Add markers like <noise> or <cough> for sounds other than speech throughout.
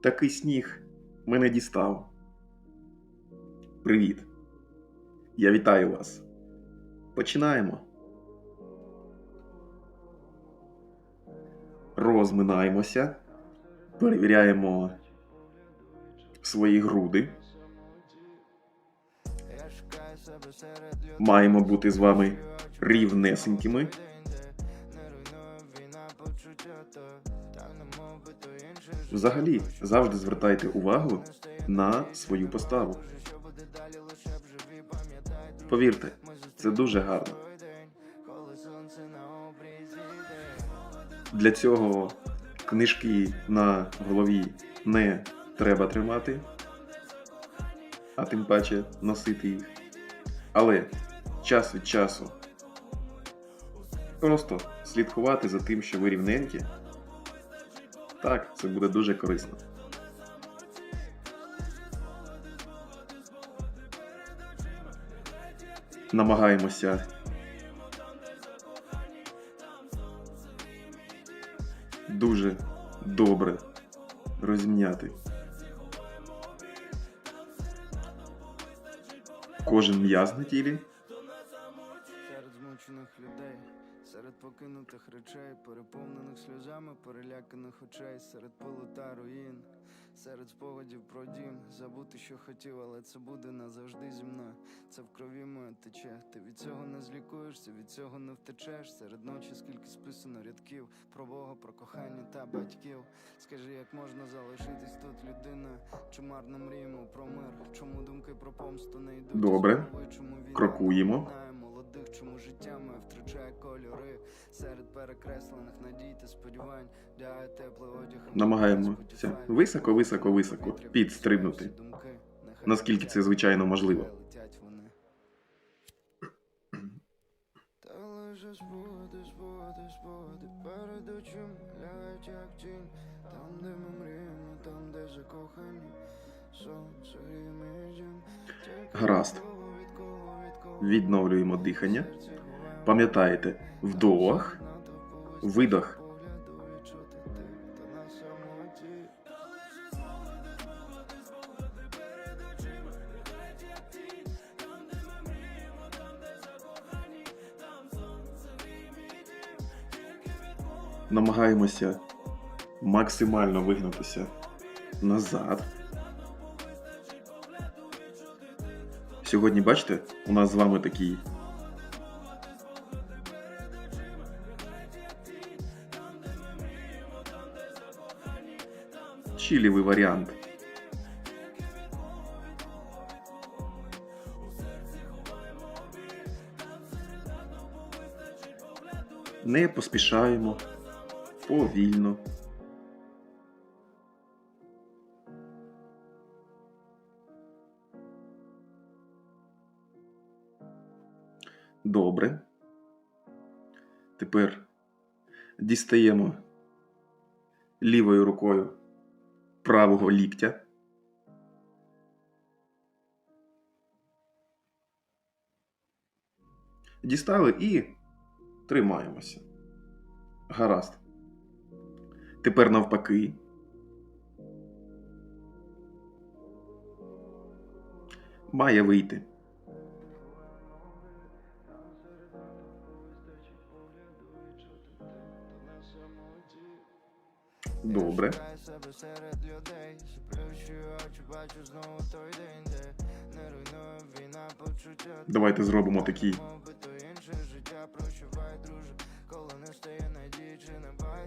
Такий сніг мене дістав. Привіт. Я вітаю вас. Починаємо. Розминаємося. Перевіряємо свої груди. Маємо бути з вами рівнесенькими. Взагалі, завжди звертайте увагу на свою поставу. Повірте, це дуже гарно. Для цього книжки на голові не треба тримати, а тим паче носити їх. Але час від часу просто слідкувати за тим, що ви рівненькі. Так, це буде дуже корисно. Намагаємося дуже добре розм'яти кожен м'яз на тілі. Серед змучених людей, серед покинутих речей, переповнених сльозами, переляканих очей, серед пилу та руїн, серед спогадів про дім, забути, що хотів, але це буде назавжди зі мною. Це в крові моє тече. Ти від цього не злікуєшся, від цього не втечеш. Серед ночі скільки списано рядків про Бога, про кохання та батьків. Скажи, як можна залишитись тут людиною? Чи марно мріємо про мир? Чому думки про помсту не йдуть? Добре. Чому Крокуємо. молодих, чому життя моє втрачає кольори серед перекреслених надій та сподівань, вдягає теплий одяг. Намагаємося високо, високо, високо Повітря підстрибнути. Наскільки це звичайно можливо. летять вони. Та лише спогади, спогади, намагаємося максимально вигнутися назад. Сьогодні, бачите, у нас з вами такий чилівий варіант. Не поспішаємо, повільно. Добре. Тепер дістаємо лівою рукою правого ліктя. Дістали і тримаємося. Гаразд. Тепер навпаки. Має вийти. Добре. Давайте зробимо такий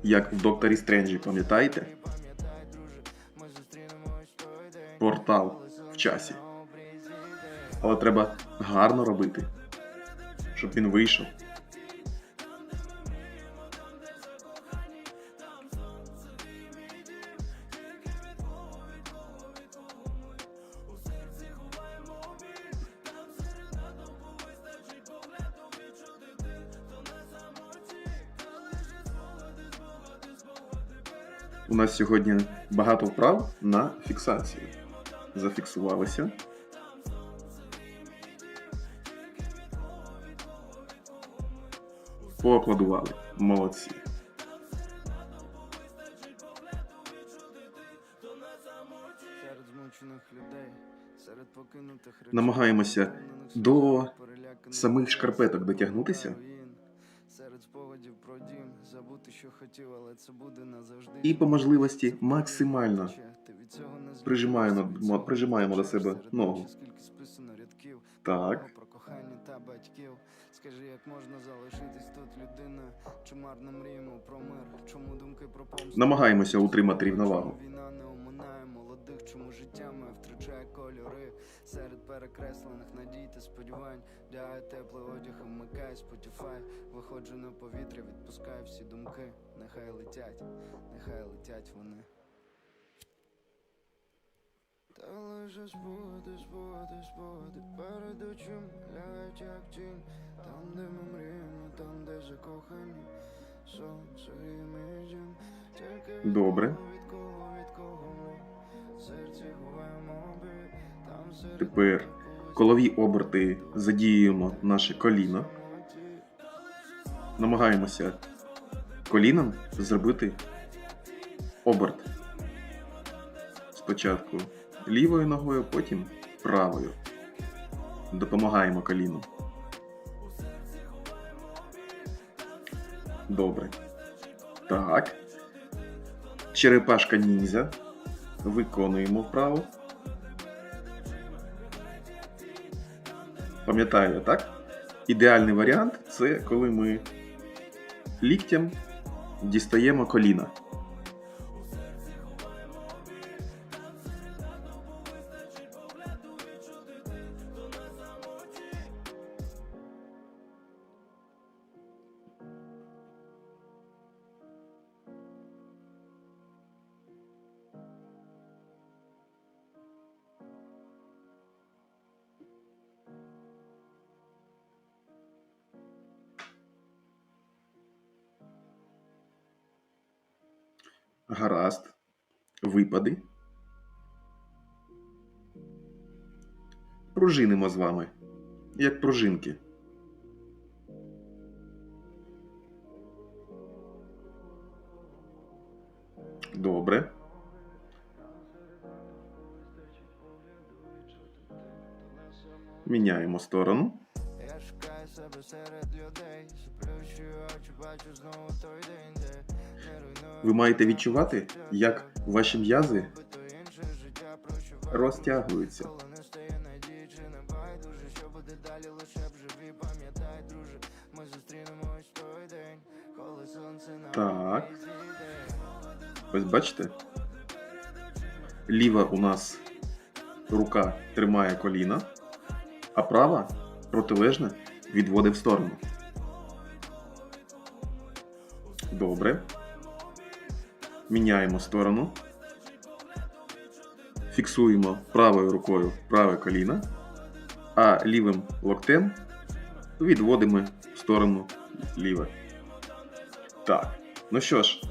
як в докторі Стренджі, пам'ятаєте? Портал в часі. Але треба гарно робити, щоб він вийшов. У нас сьогодні багато вправ на фіксацію. Зафіксувалися. Поаплодували. Молодці. змучених людей, серед покинутих Намагаємося до самих шкарпеток дотягнутися. І по можливості максимально Ти від цього не прижимаємо- змінишся, від цього не прижимаємо до себе ногу. Так. Скажи, як можна залишитись тут людина? Чи марно мріємо про мир? Чому думки про помсту? Намагаємося утримати рівновагу. Війна не оминає молодих, чому життя моє втрачає кольори? Серед перекреслених надій та сподівань Дягаю теплий одяг вмикаю Spotify Виходжу на повітря, відпускаю всі думки Нехай летять, нехай летять вони Та лише спогади, спогади, спогади Перед очима лягають як тінь Там, де ми мріємо, там, де закохані Сонце і дім Тільки від Добре. кого, від кого, від кого ми в серці ховаємо біль Там серед Тепер колові оберти задіюємо наше коліно. Намагаємося коліном зробити оберт. Спочатку лівою ногою, потім правою. Допомагаємо коліну. Добре. Так. Черепашка ніндзя. Виконуємо вправо. Пам'ятаю, так? Ідеальний варіант це коли ми ліктям дістаємо коліна. Гаразд. Випади. Пружинимо з вами. Як пружинки. Добре. Міняємо сторону. Я шукаю себе серед людей Заплющую очі, бачу знову той день, Ви маєте відчувати, як ваші м'язи розтягуються. Так. Ось бачите? Ліва у нас рука тримає коліна, а права протилежна відводить в сторону. Добре. Міняємо сторону. Фіксуємо правою рукою праве коліно, а лівим локтем відводимо в сторону ліве. Так. Ну що ж,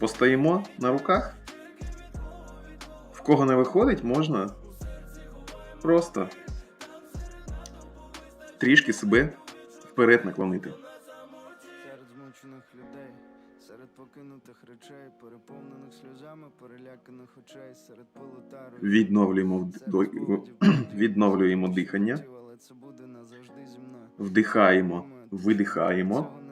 постоїмо на руках. В кого не виходить, можна просто трішки себе вперед наклонити. Покинутих речей, переповнених сльозами, переляканих очей, серед полутару. Відновлюємо, <clears throat> відновлюємо дихання. Вдихаємо, видихаємо.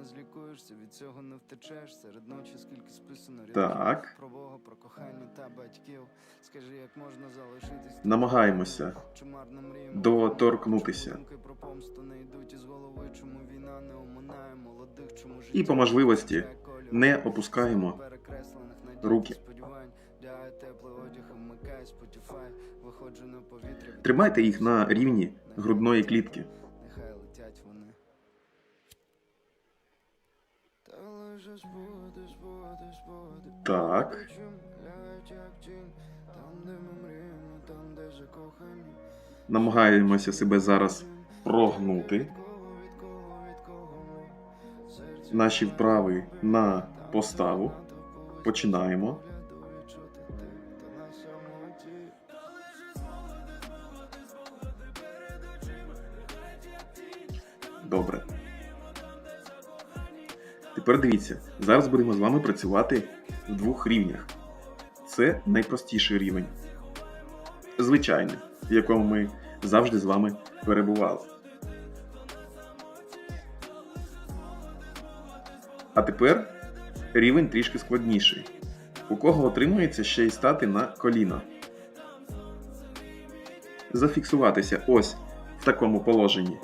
Цього від цього не втечеш. Серед ночі скільки списано Так. про Бога, про кохання та батьків. Скажи, як можна залишитись? Намагаємося доторкнутися. Про помсту не йдуть із голови, чому війна не оминає молодих, чому І по можливості не опускаємо Перекреслених руки. Тримайте їх на рівні грудної клітки. Закохані. Намагаємося себе зараз прогнути. Наші вправи на поставу. Починаємо. Добре. Тепер дивіться, зараз будемо з вами працювати в двох рівнях. Це найпростіший рівень. звичайне, в якому ми завжди з вами перебували. А тепер рівень трішки складніший. У кого отримується ще й стати на коліна. Зафіксуватися ось в такому положенні.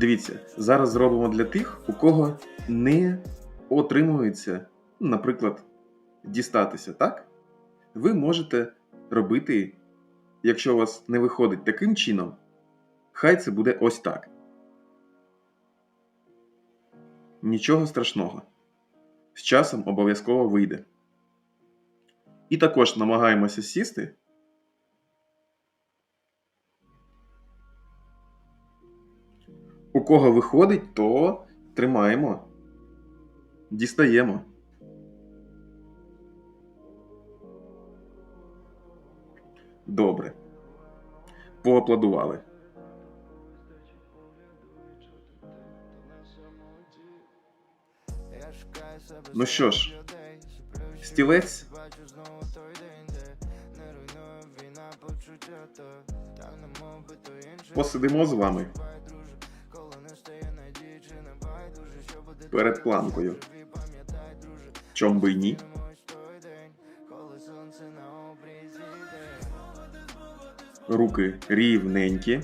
Дивіться, зараз зробимо для тих, у кого не отримується, наприклад, дістатися, так? Ви можете робити, якщо у вас не виходить таким чином, хай це буде ось так. Нічого страшного. З часом обов'язково вийде. І також намагаємося сісти. Кого виходить, то тримаємо. Дістаємо. Добре. Поаплодували. Ну що ж, стілець посидимо з вами перед планкою. Чом би й ні. Руки рівненькі.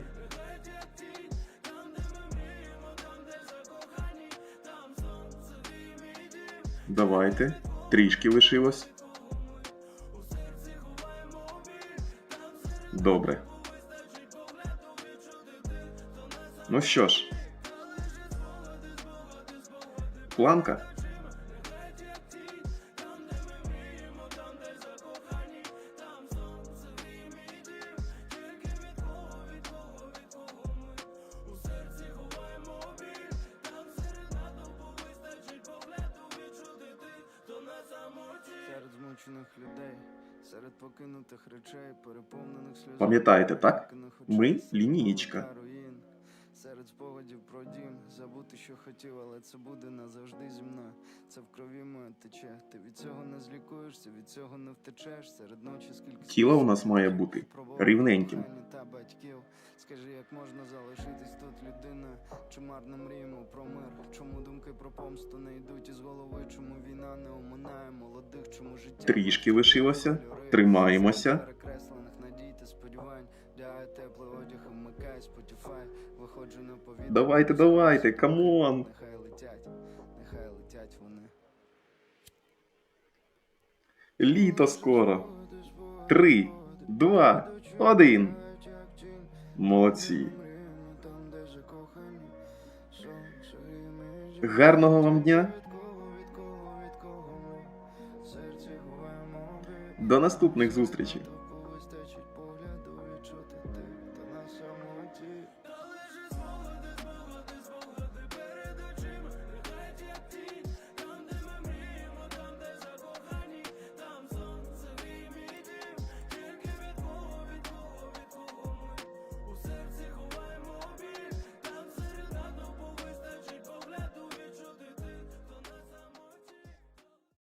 Давайте. Трішки лишилось. Добре. Ну що ж. Сльозами. Пам'ятаєте, так? Ми лінієчка. Серед спогадів про дім, забути, що хотів, але це буде назавжди зі мною. Це в крові моє тече. Ти від цього не злікуєшся, від цього не втечеш. Серед ночі скільки Тіло у нас має бути рівненьким. Та батьків. Скажи, як можна залишитись тут людиною? Чи марно мріємо про мир? Чому думки про помсту не йдуть із голови? Чому війна не оминає молодих? Чому життя Трішки лишилося. Тримаємося. Перекреслених надій та сподівань. Давайте, давайте, камон. Нехай летять, нехай летять вони. Літо скоро. Три, два, один. Молодці. Гарного вам дня. До наступних зустрічей.